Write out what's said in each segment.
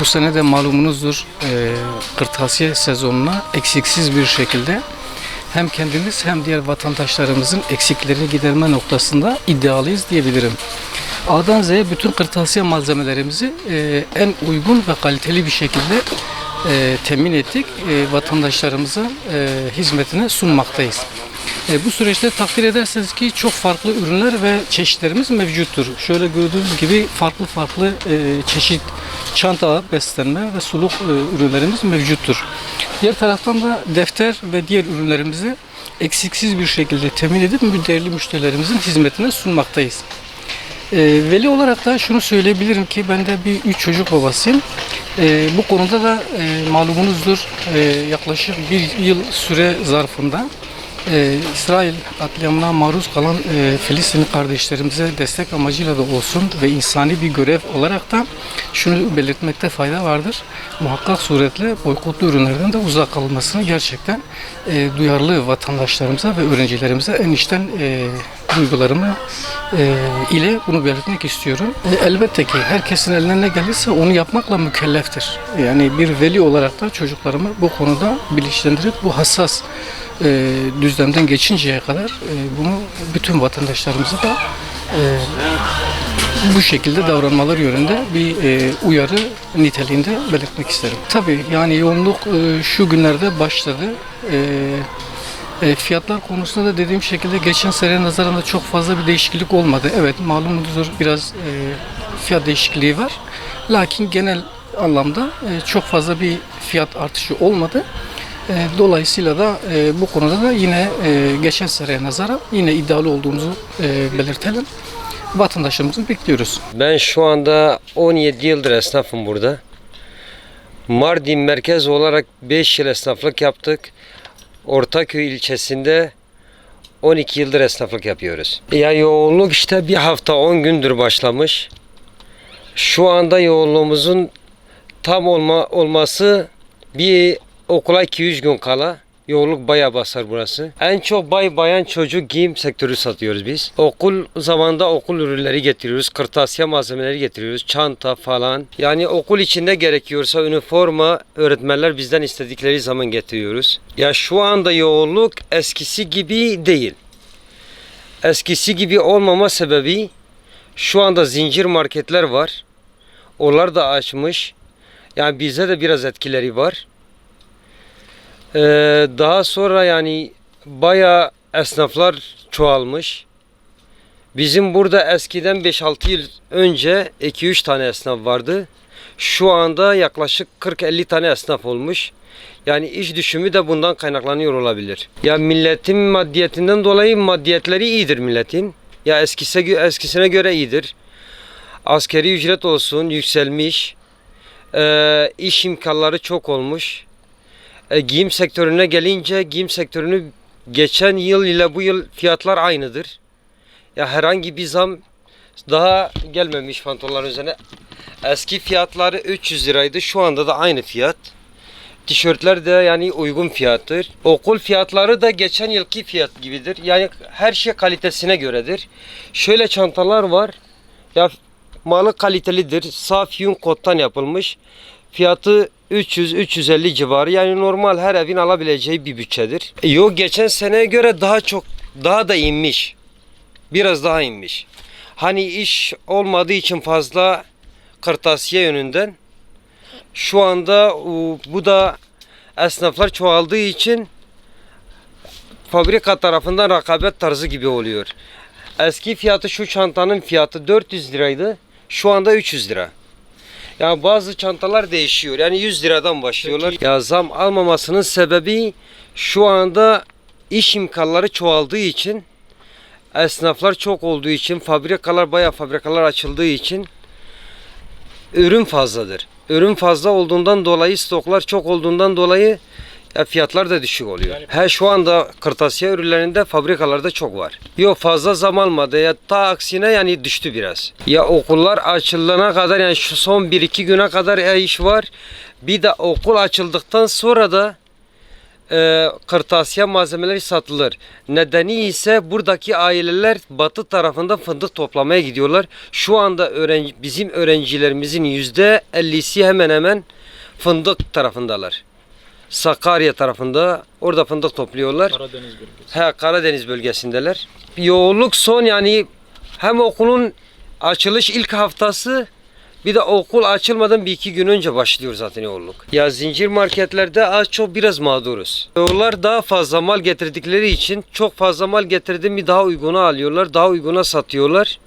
Bu sene de malumunuzdur e, kırtasiye sezonuna eksiksiz bir şekilde hem kendimiz hem diğer vatandaşlarımızın eksiklerini giderme noktasında iddialıyız diyebilirim. A'dan Z'ye bütün kırtasiye malzemelerimizi e, en uygun ve kaliteli bir şekilde e, temin ettik. E, vatandaşlarımızın e, hizmetine sunmaktayız. E, bu süreçte takdir ederseniz ki çok farklı ürünler ve çeşitlerimiz mevcuttur. Şöyle gördüğünüz gibi farklı farklı e, çeşit çanta, beslenme ve suluk e, ürünlerimiz mevcuttur. Diğer taraftan da defter ve diğer ürünlerimizi eksiksiz bir şekilde temin edip değerli müşterilerimizin hizmetine sunmaktayız. E, veli olarak da şunu söyleyebilirim ki ben de bir üç çocuk babasıyım. E, bu konuda da e, malumunuzdur e, yaklaşık bir yıl süre zarfında e, İsrail katliamına maruz kalan e, Filistinli kardeşlerimize destek amacıyla da olsun ve insani bir görev olarak da şunu belirtmekte fayda vardır. Muhakkak suretle boykotlu ürünlerden de uzak kalınmasını gerçekten e, duyarlı vatandaşlarımıza ve öğrencilerimize en içten e, duygularımı e, ile bunu belirtmek istiyorum. E, elbette ki herkesin eline ne gelirse onu yapmakla mükelleftir. Yani bir veli olarak da çocuklarımı bu konuda bilinçlendirip bu hassas e, düzlemden geçinceye kadar e, bunu bütün vatandaşlarımıza da e, bu şekilde davranmaları yönünde bir e, uyarı niteliğinde belirtmek isterim. Tabii yani yoğunluk e, şu günlerde başladı. E, e, fiyatlar konusunda da dediğim şekilde geçen sene nazaran da çok fazla bir değişiklik olmadı. Evet malumunuzdur biraz e, fiyat değişikliği var. Lakin genel anlamda e, çok fazla bir fiyat artışı olmadı. E, Dolayısıyla da e, bu konuda da yine e, geçen seneye nazaran yine iddialı olduğumuzu e, belirtelim. Vatandaşlarımızı bekliyoruz. Ben şu anda 17 yıldır esnafım burada. Mardin merkez olarak 5 yıl esnaflık yaptık. Ortaköy ilçesinde 12 yıldır esnaflık yapıyoruz. Ya yoğunluk işte bir hafta 10 gündür başlamış. Şu anda yoğunluğumuzun tam olma olması bir okula 200 gün kala. Yoğunluk bayağı basar burası. En çok bay bayan çocuk giyim sektörü satıyoruz biz. Okul zamanında okul ürünleri getiriyoruz. Kırtasiye malzemeleri getiriyoruz. Çanta falan. Yani okul içinde gerekiyorsa üniforma öğretmenler bizden istedikleri zaman getiriyoruz. Ya şu anda yoğunluk eskisi gibi değil. Eskisi gibi olmama sebebi şu anda zincir marketler var. Onlar da açmış. Yani bize de biraz etkileri var. Ee, daha sonra yani bayağı esnaflar çoğalmış. Bizim burada eskiden 5-6 yıl önce 2-3 tane esnaf vardı. Şu anda yaklaşık 40-50 tane esnaf olmuş. Yani iş düşümü de bundan kaynaklanıyor olabilir. Ya milletin maddiyetinden dolayı maddiyetleri iyidir milletin. Ya eskise, eskisine göre iyidir. Askeri ücret olsun yükselmiş. Ee, iş imkanları çok olmuş. E, giyim sektörüne gelince giyim sektörünü geçen yıl ile bu yıl fiyatlar aynıdır. Ya herhangi bir zam daha gelmemiş pantolonların üzerine. Eski fiyatları 300 liraydı. Şu anda da aynı fiyat. Tişörtler de yani uygun fiyattır. Okul fiyatları da geçen yılki fiyat gibidir. Yani her şey kalitesine göredir. Şöyle çantalar var. Ya malı kalitelidir. Saf yün kottan yapılmış. Fiyatı 300-350 civarı yani normal her evin alabileceği bir bütçedir. E, Yok geçen seneye göre daha çok daha da inmiş. Biraz daha inmiş. Hani iş olmadığı için fazla kırtasiye yönünden şu anda bu da esnaflar çoğaldığı için fabrika tarafından rekabet tarzı gibi oluyor. Eski fiyatı şu çantanın fiyatı 400 liraydı. Şu anda 300 lira. Yani bazı çantalar değişiyor. Yani 100 liradan başlıyorlar. Ya zam almamasının sebebi şu anda iş imkanları çoğaldığı için esnaflar çok olduğu için fabrikalar bayağı fabrikalar açıldığı için ürün fazladır. Ürün fazla olduğundan dolayı stoklar çok olduğundan dolayı ya fiyatlar da düşük oluyor. He şu anda kırtasiye ürünlerinde fabrikalarda çok var. Yok fazla zam almadı ya ta aksine yani düştü biraz. Ya okullar açılana kadar yani şu son 1-2 güne kadar ya iş var. Bir de okul açıldıktan sonra da e, kırtasiye malzemeleri satılır. Nedeni ise buradaki aileler batı tarafında fındık toplamaya gidiyorlar. Şu anda öğrenci, bizim öğrencilerimizin yüzde ellisi hemen hemen fındık tarafındalar. Sakarya tarafında orada fındık topluyorlar. Karadeniz bölgesi. He Karadeniz bölgesindeler. Yoğunluk son yani hem okulun açılış ilk haftası bir de okul açılmadan bir iki gün önce başlıyor zaten yoğunluk. Ya zincir marketlerde az çok biraz mağduruz. Onlar daha fazla mal getirdikleri için çok fazla mal getirdi mi daha uyguna alıyorlar, daha uyguna satıyorlar.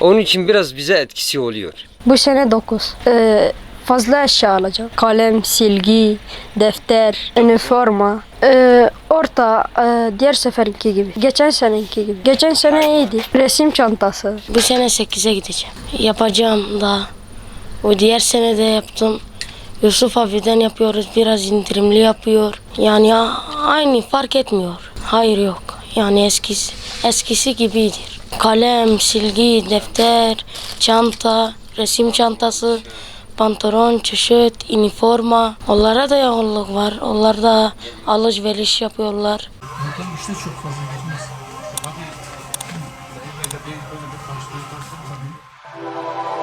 Onun için biraz bize etkisi oluyor. Bu sene 9. Ee, fazla eşya alacağım. Kalem, silgi, defter, üniforma. Ee, orta e, diğer seferinki gibi. Geçen seneki gibi. Geçen sene iyiydi. Resim çantası. Bu sene 8'e gideceğim. Yapacağım daha. O diğer sene de yaptım. Yusuf abiden yapıyoruz. Biraz indirimli yapıyor. Yani a- aynı fark etmiyor. Hayır yok. Yani eskisi, eskisi gibidir. Kalem, silgi, defter, çanta, resim çantası, pantolon, çeşit, üniforma. Onlara da yoğunluk var. Onlar da alışveriş yapıyorlar. Zaten işte çok fazla gitmez. Hadi. Hı.